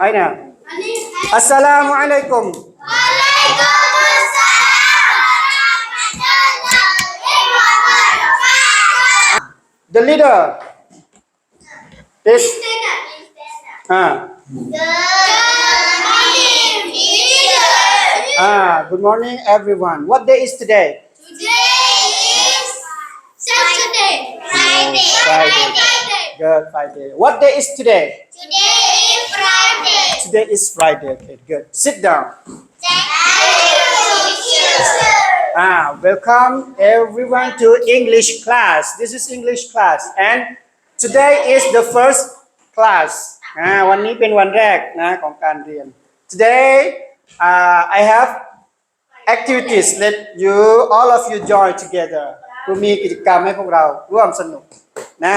Aina. Assalamualaikum. The leader. This. Ah. Ah, good morning everyone. What day is today? Today is Friday. Friday. Good, Friday. What day is today? Today is Friday okay good sit down Ah, welcome everyone to English class. This is English class and today is the first class. อ่าวันนี้เป็นวันแรกนะของการเรียน Today uh, I have activities let you all of you join together กูมีกิจกรรมให้พวกเราร่วมสนุกนะ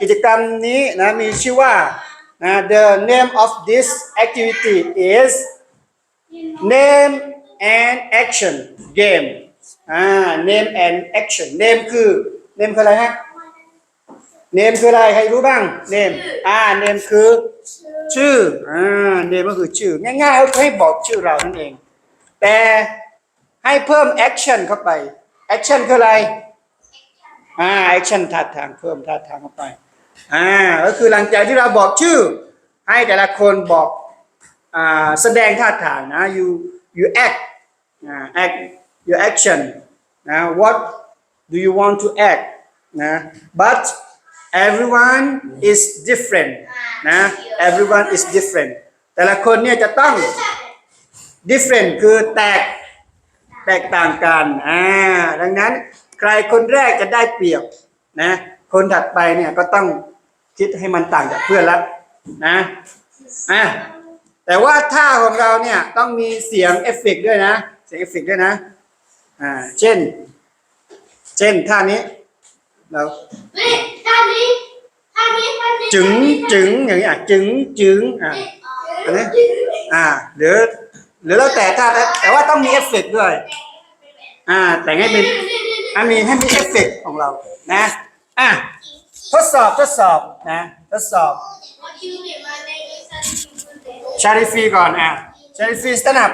กิจกรรมนี้นะมีชื่อว่า นะ The name of this activity is name and action game อ่า name and action name คือ name คืออะไรฮะ name คืออะไรใครรู้บ้าง name อ่า name คือ ชื่ออ่า name ก็คือชื่อ ง่ายๆก็ให้บอกชื่อเรานั่นเอง แต่ให้เพิ่ม action เข้าไป action คืออะไรอ่า action ท่าทางเพิ่มท่าทางเข้าไป อ่าก็คือหลังจากที่เราบอกชื่อ ให้แต่ละคนบอกอ่าแสดงท่าทางนะ you you act อ่า act your action นะ what do you want to act นะ but everyone is different นะ everyone is different แต่ละคนเนี่ยจะต้อง different คือแตกแตกต่างกัน อ่า ดังนั้นใครคนแรกจะได้เปรียบนะ คนถัดไปเนี่ยก็ต้องคิดให้มันต่างจากเพื่อนละนะอะแต่ว่าท่าของเราเนี่ยต้องมีเสียงเอฟเฟกต์ด้วยนะ เสียงเอฟเฟกต์ด้วยนะอ่าเช่น เช่นท่านี้เราท่านี้ท่านี้จึงจึงอย่างนี้อะจึงจึงอะอันนี้อ่าหรือหรือแล้วแต่ท่าแต่ว่าต้องมีเอฟเฟกต์ด้วย อ่าแต่งให้เป็นให้มีให้มีเอฟเฟกต์ของเรานะ อะทดสอบทดสอบนะทดสอบชาริฟีก่อนอะชาริฟีสแตนอัพ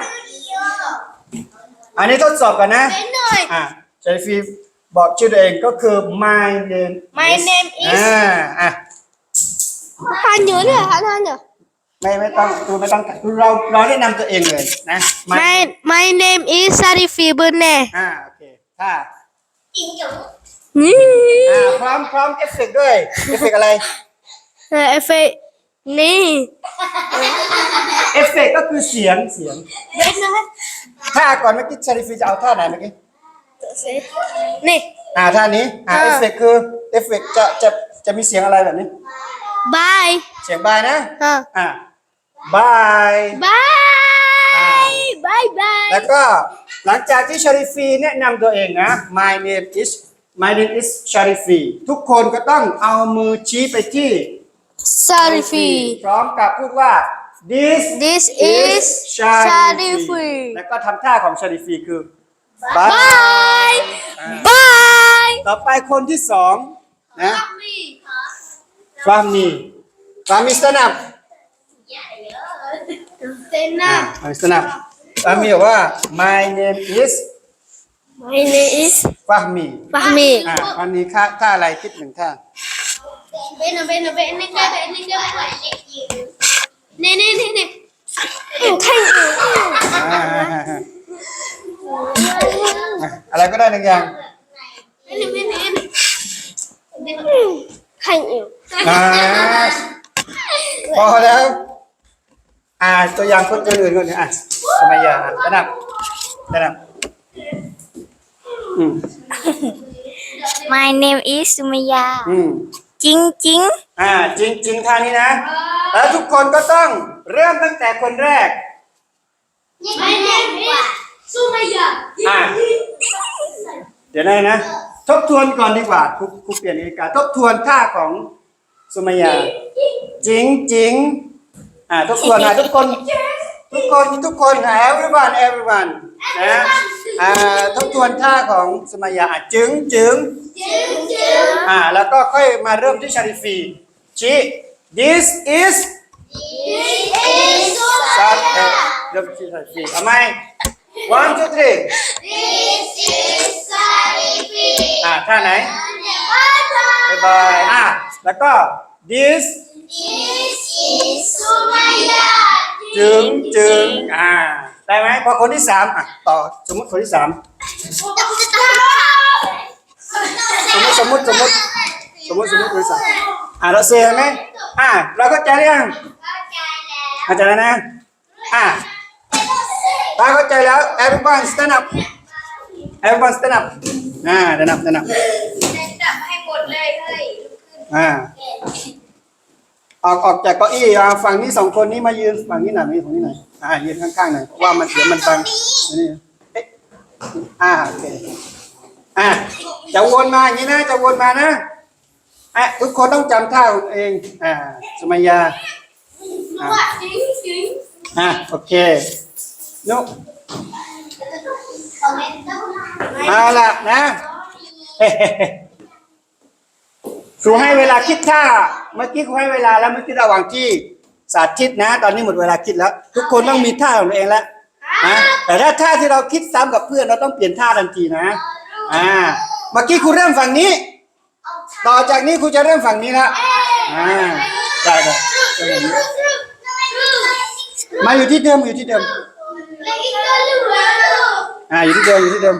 อันนี้ทดสอบก่อนนะอะชาริฟีบอกชื่อตัวเองก็คือ my name My name is อ่าอะ Han nhớ nữa, Han Han nhớ. ไม่ไม่ต้องคือไม่ต้องเราเราแนะนำตัวเองเลยนะ my My my name is Sarifi Bune. อ่าโอเคถ้า Nhi. อ่าพร้อมพร้อมเอฟเฟกต์ด้วยเอฟเฟกต์อะไร Ờ, F Nhi. เอฟเฟกต์ก็คือเสียงเสียง Bên đó. ท่าก่อนเมื่อกี้ชาริฟีจะเอาท่าไหนเมื่อกี้ Nè. อ่าท่านี้อ่าอ่าเอฟเฟกต์คือเอฟเฟกต์จะจะจะมีเสียงอะไรแบบนี้ Bye. เสียงบายนะ Ờ. อ่าบาย Bye. Bye bye. แล้วก็หลังจากที่ชาริฟีแนะนำตัวเองนะ my name is my name is ชาริฟีทุกคนก็ต้องเอามือชี้ไปที่ Sarifi. พร้อมกับพูดว่า this This is ชาริ Sharifi แล้วก็ทำท่าของชาริฟีคือ bye Bye. Bye. ต่อไปคนที่สองนะฟามีฟามีสนับ Tên อ่า nào? ฟามีสนับฟามีบอกว่า my name is My name is ฟามี Fahmi. อ่าฟามีท่าท่าอะไรคิดหนึ่งท่า Bên nào bên nào bên này kia bên này kia. Nè nè nè nè. Thanh. อ่าอะไรก็ได้หนึ่งอย่าง Bên này bên này. Thanh yêu. อ่าพอแล้ว อ่าตัวอย่างคนอื่นๆก่อนเนี่ยอะสมัยยาระดับระดับอืม My name is Sumaya. อืม Ching ching. อ่า จริงจริงๆท่านี้นะ แล้วทุกคนก็ต้องเริ่มตั้งแต่คนแรก My name is Sumaya. อ่าเดี๋ยวนะนะ ทบทวนก่อนดีกว่าครูครูเปลี่ยนนาฬิกาทบทวนท่าของสุมายา จริงจริงๆอ่า ทบทวนนะทุกคน ทุกคนทุกคน everyone everyone นะอ่าทบทวนท่าของสุมายาอะจึงจึงอ่าแล้วก็ค่อยมาเริ่มที่ชาริฟีชี้ this is is ซัดเออเริ่มที่ใส่ฟีเอาไหม one two three This is Sarifi อ่าท่าไหนบายบายอะแล้วก็ this This is Sumaya จึงจึงอ่า ได้ไหมพอคนที่สามอะต่อสมมติคนที่สามสมมติสมมติสมมติสมมติสมมติคนที่สามอะเราเซไหมอะเราเข้าใจหรือยังเข้าใจแล้วนะอะถ้าเข้าใจแล้ว everyone stand up everyone stand up อ่า stand up stand up ให้หมดเลยเฮ้ยอ่า ออกออกจากเก้าอี้อ่าฝั่งนี้สองคนนี้มายืนฝั่งนี้หน่อยมายืนฝั่งนี้หน่อยอ่ายืนข้างๆหน่อยเพราะว่ามันเดี๋ยวมันบังอันนี่เอ๊ะอ่าโอเคอ่าจะวนมาอย่างนี้นะจะวนมานะอะทุกคนต้องจำท่าของตัวเองอ่าสมัยยาว่าจริงจิงอ่าโอเคนุกคอมเมนต์ต้เอาละนะเฮ้ครูให้เวลาคิดท่า เมื่อกี้ครูให้เวลาแล้วเมื่อกี้ระหว่างที่สาธิตนะ ตอนนี้หมดเวลาคิดแล้ว ทุกคนต้องมีท่าของตัวเองแล้วนะแต่ถ้าท่าที่เราคิดซ้ำกับเพื่อนเราต้องเปลี่ยนท่าทันทีนะอ่าเมื่อกี้ครูเริ่มฝั่งนี้ ต่อจากนี้ครูจะเริ่มฝั่งนี้แล้วอ่าได้เลยเริ่มฝั่งนี้มาอยู่ที่เดิมอยู่ที่เดิมอ่าอยู่ที่เดิมอยู่ที่เดิม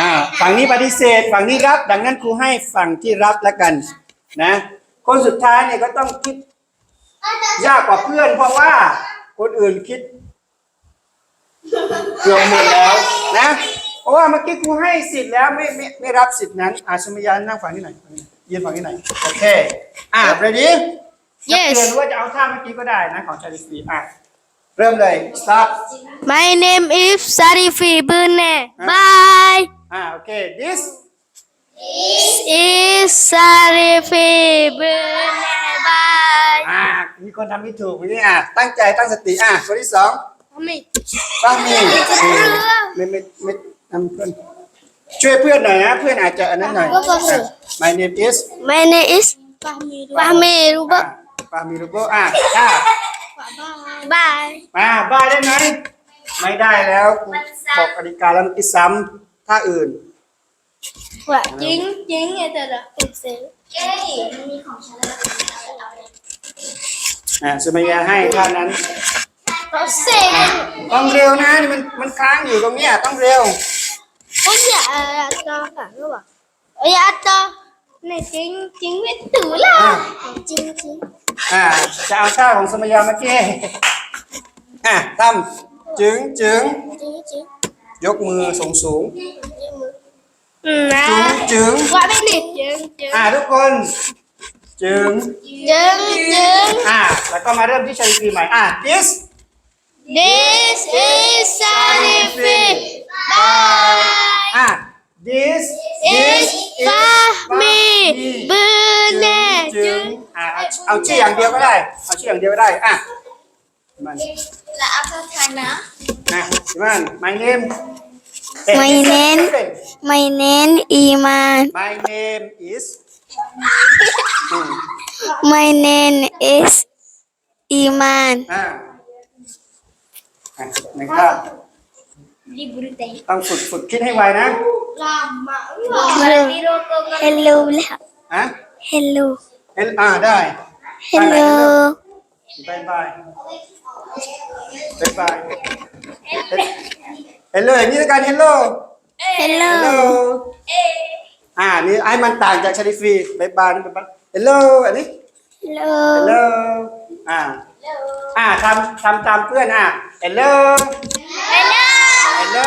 อ่าฝั่งนี้ปฏิเสธฝั่งนี้รับ ดังนั้นครูให้ฝั่งที่รับแล้วกัน นะ คนสุดท้ายเนี่ยก็ต้องคิดยากกว่าเพื่อน เพราะว่าคนอื่นคิดเกือบหมดแล้วนะเพราะว่าเมื่อกี้ครูให้สิทธิ์แล้วไม่ไม่ไม่รับสิทธิ์นั้น อาชมยานนั่งฝั่งนี้หน่อยฝั่งนี้หน่อยยืนฝั่งนี้หน่อยโอเค อ่าเรดี้ Yes เรียนว่าจะเอาท่าเมื่อกี้ก็ได้นะของชาลิฟีอะเริ่มเลย start My name is Sarifi Bune. Bye. อ่าโอเค this This is Sarifi Bune. Bye. อ่ามีคนทำไม่ถูกนี่อะตั้งใจตั้งสติอะคนที่สอง Mami. ป้ามีไม่ไม่ไม่ทำเพื่อนช่วยเพื่อนหน่อยนะเพื่อนอาจจะอันนั้นหน่อยว่าก็คือ My name is My name is Fahmi อ่า Rubo. ป้ามีรูโบอะจ้า Bye. มาบ้าได้ไหมไม่ได้แล้วครูบอกกติกาแล้วเมื่อกี้ซ้ำท่าอื่น Quả chính chính nghe từ đó. Thực sự. Cái มีของฉันแล้วอ่าสุมายาให้ท่านั้น có xe ต้องเร็วนะนี่มันมันค้างอยู่ตรงเนี้ยต้องเร็ว có dạ to cả các bạn ơi dạ to này chính chính viết tử là chính chính อ่าจะเอาท่าของสมัยาเมื่อกี้อะทำจึงจึง chính chính ยกมือสูงสูง ừ จึง à จึง qua bên này chính chính อ่าทุกคน จึง chính chính อ่าแล้วก็มาเริ่มที่ชาลีฟีใหม่อ่า this this is Sarifi bye อ่า this is Fahmi จึง Bune จึงอ่าเอาเอาชื่ออย่างเดียวก็ได้ เอาชื่ออย่างเดียวก็ได้อะมัน là apa sana นะมัน my name My name My name Iman. my name is อืม My name is Iman. อ่าอะนะครับ di berita ต้องฝึกฝึกคิดให้ไวนะ lama Hello แล้ว ฮะ Hello เอลอ่าได้ Hello บายบายบายบายเฮลโลอย่างนี้แล้วกันเฮลโล Hello เฮลโลอ่านี่ไอ้มันต่างจากชาริฟีบายบายนี่บายบายเฮลโลอันนี้ Hello เฮลโลอ่าอ่าทำทำตามเพื่อนอะเฮลโล hello เฮลโล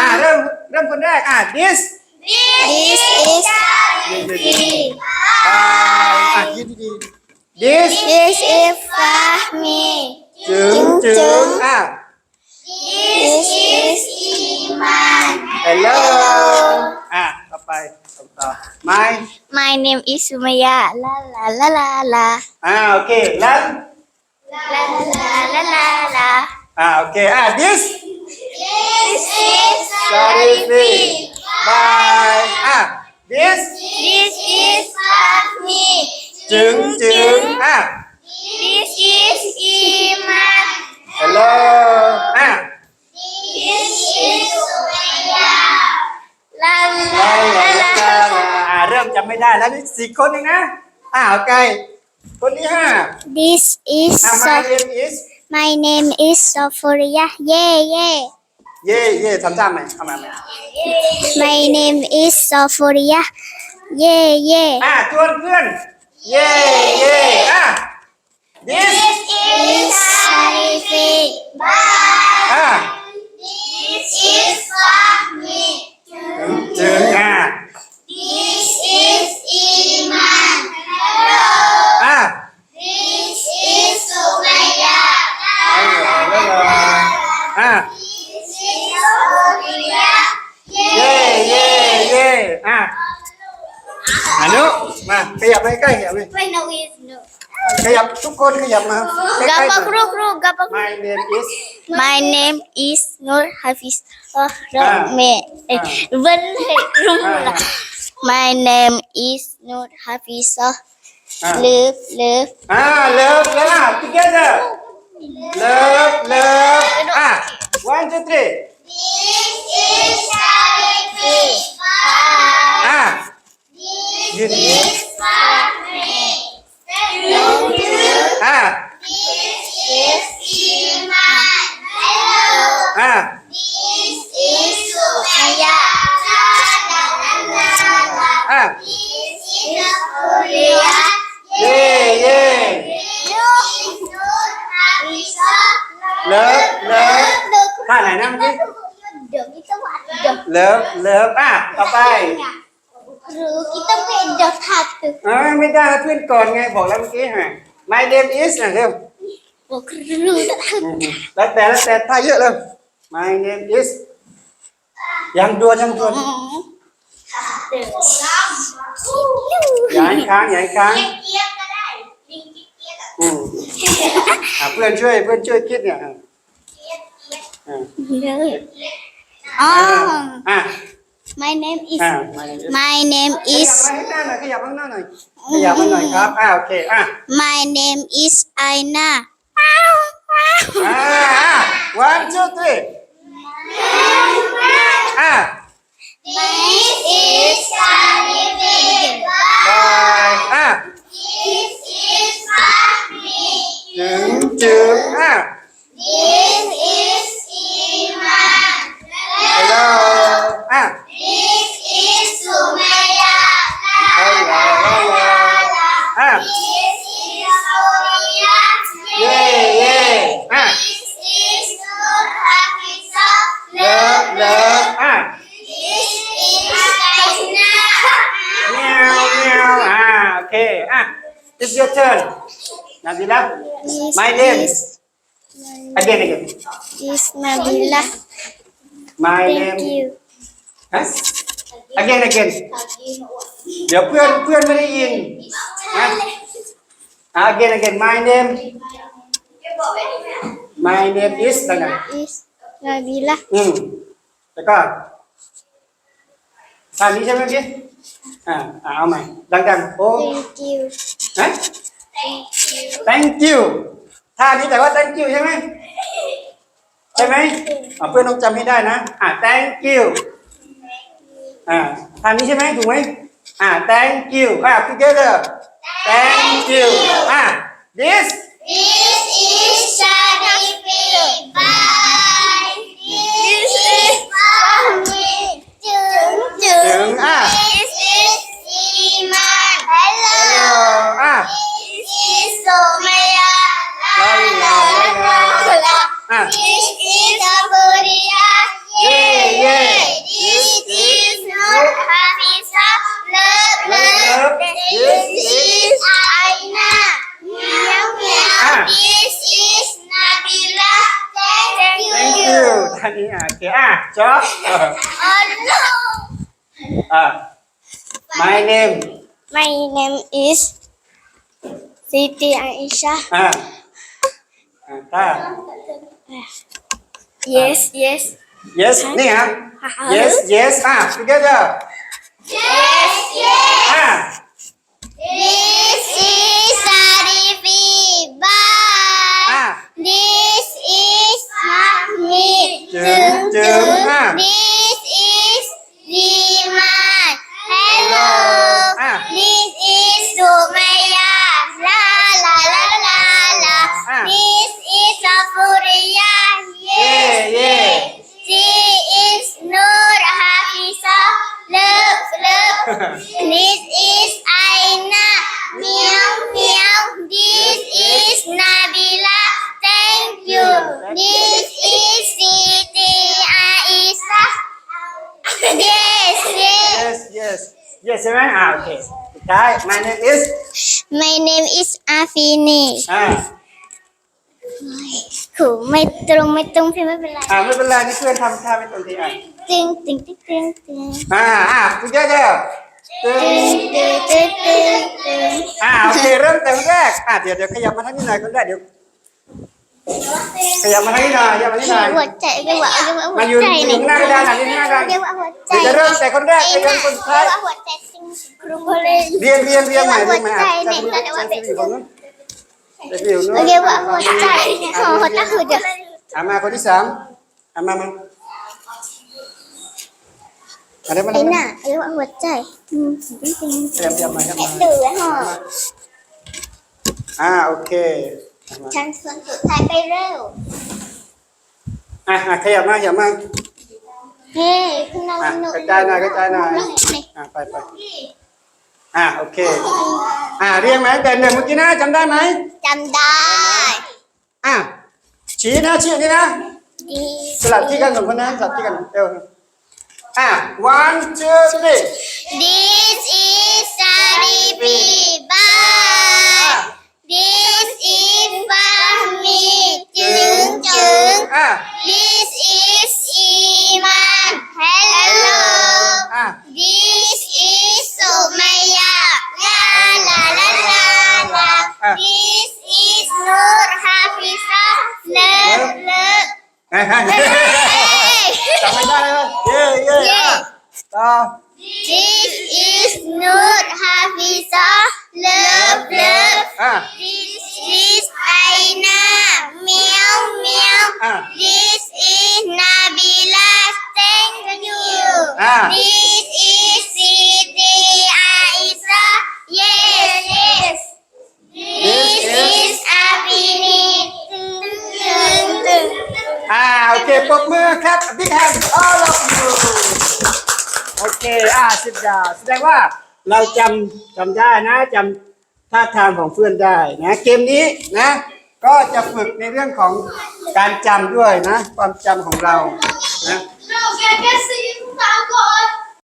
อ่าเริ่มเริ่มคนแรกอ่า this This is บายอะยืดดีๆ this This is Fahmi จึงจึงอะ This is Iman hello อะต่อไปต่อต่อ my My name is Sumaya La la la la la อ่าโอเคแล้ว La la la la la อ่าโอเคอ่า this This is Sharifi bye อะ this This is Fahmi จึงจึงอะ This is Iman hello อะ This is Sumaya ลาลาลาลาลาอ่าเริ่มจำไม่ได้แล้วนี่สี่คนเองนะอ่าโอเคคนที่ห้า This is อ่า my so- name is my name is Sophoria yeah yeah เย่เย่ทำตามไหมทำมาไหม my name is Sophoria yeah yeah อ่าชวนเพื่อน เย่เย่อะ this is Sarifi อ่า This is Fahmi จึงอ่า This is Iman อ่า This is Sumaya อ่า This is Sumaya เย่เย่เย่อะอนุมา ขยับไปใกล้ขยับไป Wait, no, is no. ขยับทุกคนขยับมาใกล้ๆ Gapak กัน ru ru gapak ru My name is My name is Nur Hafiz oh, Ah. me eh, Ah. Vân Hệ Rung Ah. là My name is Nur Hafiz อะ Love love อ่า love love together love love อะ one two three love love อะต่อไป Ru kita buat dong satu. เอ้ยไม่ได้เพื่อนก่อนไงบอกแล้วเมื่อกี้ฮะ My name is นะเร็ว Buat ru tak อืมแล้วแต่แล้วแต่ท่าเยอะเลย My name is ยังดวนยังดวนอย่าให้ค้างอย่าให้ค้างอืมอะเพื่อนช่วยเพื่อนช่วยคิดเนี่ยอะอะ Oh อะ My name is อ่ะ My name is My name ขยับ is มาให้หน้าหน่อยขยับมาข้างหน้าหน่อยขยับมาหน่อยครับอ่ะโอเคอ่ะ My name is Aina อ่ะอ่ะ one two three อ่ะ This is Sharifin. bye อ่ะ This is Fahmi. จึงจึงอ่ะ This is Iman. hello อ่ะ it's your turn นาบิละ my name is again again is Nabila my Thank name you ฮะ again again เดี๋ยวเพื่อนเพื่อนไม่ได้ยินนะอะ again again my name my name is แล้วกัน is Nabila อืมแล้วก็ท่านี้ใช่ไหมพี่อ่าอ่าเอาใหม่ดังๆโอ้ Thank you ฮะ thank you ท่านี้แต่ว่า thank you ใช่ไหมใช่ไหมอ่าเพื่อนต้องจำให้ได้นะ อ่า thank you อ่าท่านี้ใช่ไหมถูกไหมอ่า thank you อ่า together thank you อ่า this This My name. My name is Siti Aisha. Ah. Ah. Yes, yes. Yes, ah. huh? ni ha. Ah. Yes, yes. Ah, together. Yes, yes. Ah. This is Sarifi. Bye. Ah. This is Mahmi. Jung, ตรงไม่ตรงพี่ไม่เป็นไรอ่าไม่เป็นไรนี่เพื่อนทำท่าไม่ตรงทีอะตึงตึงตึงตึงตึงอ่าอ่าคุณเจ้าเจ้าตึงตึงตึงตึงตึงอ่าโอเคเริ่มแต่คนแรกอ่าเดี๋ยวเดี๋ยวขยับมาทางนี้หน่อยคนแรกเดี๋ยวขยับมาทางนี้หน่อยขยับมาทางนี้หน่อยหัวใจเรียกว่าเรียกว่าหัวมายืนใจยืนหน้ากระดานหน่อยยืนหน้ากระดานเรียกว่าหัวใจเดี๋ยวจะเริ่มแต่คนแรกไปไอ้เริ่น่ะมคนสุดเรีท้ายยกว่าหัวใจซิงครูโบเลยเรียงเรียงเรียงใหม่เรียงใหม่อะเรียกว่าหัวใจเนี่ย จะดูของนู้นเดี๋ยวอยู่นู้นเรียกว่าหัวใจหัวใจคือเดี๋ยวอะมาคนที่สามอะมามาอะเดี๋ยวมาไอ้เดี๋ยวมาน่ะเรียกว่าหัวใจอืมจริงจริงเตรียมเตรียมมาเตรียมาดูแล้วห่ออ่าโอเคฉันส่วนสุดท้ายไปเร็วอะอะขยับมาขยับมาเฮ้ยคุณน้องอะหนูกระจายหน่อยกระจายหน่อยอะไปไป อะโอเค อะเรียงไหมแต่หนึ่งเมื่อกี้นะจำได้ไหมจำได้ อะชี้นะชี้อันนี้นะดีสลับที่กันสองคนนะสลับที่กันเร็วอะ one two three This is Saripi Bye This is Fahmi อะ This is Siti Aisyah Yes yes This is Abini Tung tung tung อ่าโอเคปรบมือครับ big hand all of you โอเคอ่าสิบดาวแสดงว่าเราจำจำได้นะจำท่าทางของเพื่อนได้นะเกมนี้นะ ก็จะฝึกในเรื่องของการจำด้วยนะ ความจำของเรานะ No, que que sí agora.